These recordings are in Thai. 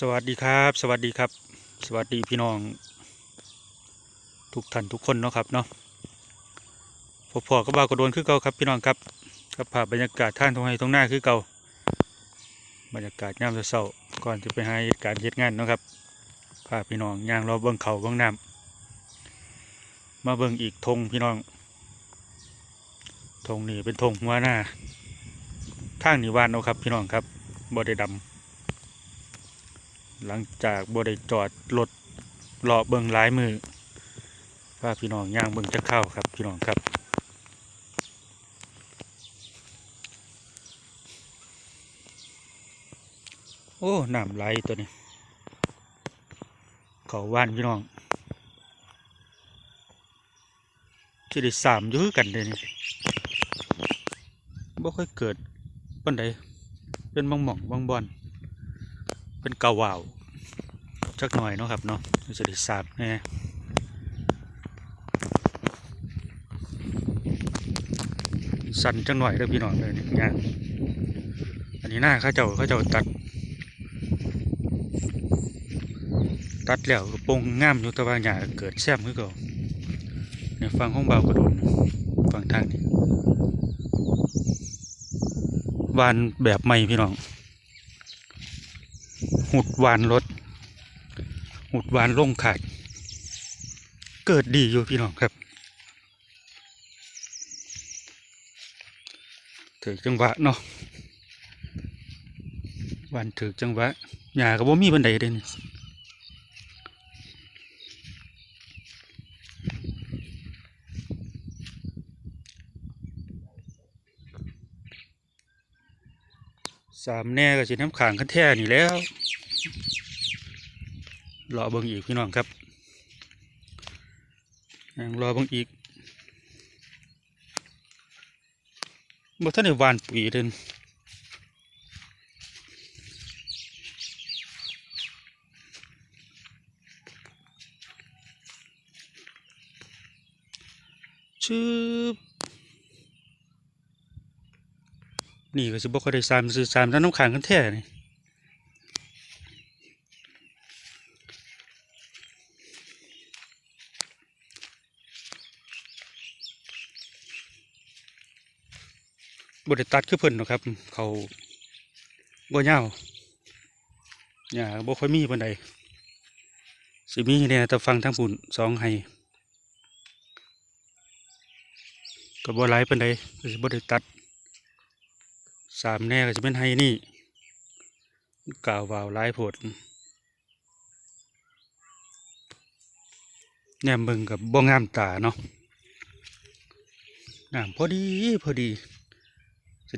สวัสดีครับ สวัสดีครับ สวัสดีพี่น้อง ทุกท่านทุกคนเนาะครับเนาะพอพอก็บ่าวก็โดนคือเก่าครับพี่น้องครับกับภาพบรรยากาศท่านตรงไห้ตรงหน้าคือเก่าบรรยากาศยามเช้าก่อนจะไปหาเหตุการณ์เฮ็ดงานเนาะครับพาพี่น้องย่างรอเบิ่งเขาเบิ่งน้ำมาเบิ่งอีกธงพี่น้องธงนี่เป็นธงหัวหน้าทางนิวานเอาครับ พี่น้องครับบ่ได้ดำ หลังจากบ่ได้จอดรถรอเบิ่งหลายมือพาพี่น้องย่างเบิ่งจะเข้าครับพี่น้องครับโอ้น้ำไหลตัวนี้ เขาว่านพี่น้องจะได้สามยื้อกันเลยนี่บ่ค่อยเกิดปันใดเป็นบางหม่องบางบอน เป็นเกาวาวจักหน่อยเนาะครับเนาะจะได้สาบแน่สั่นจังหน่อยเด้อพี่น้องเลยเนี่งานอันนี้หน้าข้าเจ้าข้าเจ้าตัด ตัดแล้วปงงามอยู่ต่ว่าหญ้าเกิดแซมคือเก่าเนี่ยฟังห้องเบากระโดนฟังทางนี้วานแบบใหม่พี่น้อง หุดวานรถหุดวานลงขาด เกิดดีอยู่พี่น้องครับถือจังหวะเนาะวานถือจังหวะหญ้าก็บ่มีบันไดเลยนี่สามแน่ก็สิน้ำขางคันแท่นี่แล้ว รอเบิ่งอีกพี่น้องครับยังรอเบิ่งอีกบ่ทันได้วานปุ๋ยเด่นชืบนี่ก็สิบ่ค่อยได้สามซื้อสามแล้วน้ำขางกันแท้นี่ บไดตัดคือเพิ่นหรอกครับ เขาบ่ยาวหญ้าบ่ค่อยมีปานใดสิมีเนี่ยแต่ฟังทั้งปุ่นสองให้ก็บ่หลายปานใดก็สิบ่ได้ตัดสามแน่ก็สิเป็นให้นี่กล่าววาวหลายโพดแนมเบิ่งกับบ่งามตาเนาะงามพอดีพอดี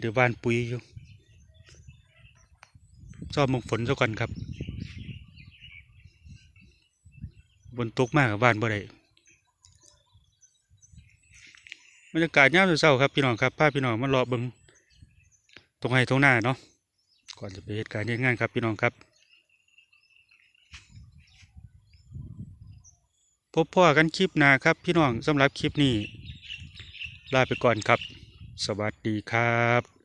เดี๋ยวบ้านปุ๋ยอยู่ชอบมงฝนซะก่อนครับ บนตกมากกับบ้านบ่ได้บรรยากาศยามเช้าๆครับพี่น้องครับพาพพี่น้องมารอเบิงตรงไห้ตรงหน้าเนาะก่อนจะไปเหตุการณ์เฮ็ดงานครับพี่น้องครับ พบพ่อกันคลิปหน้าครับพี่น้องสำหรับคลิปนี้ลาไปก่อนครับ สวัสดีครับ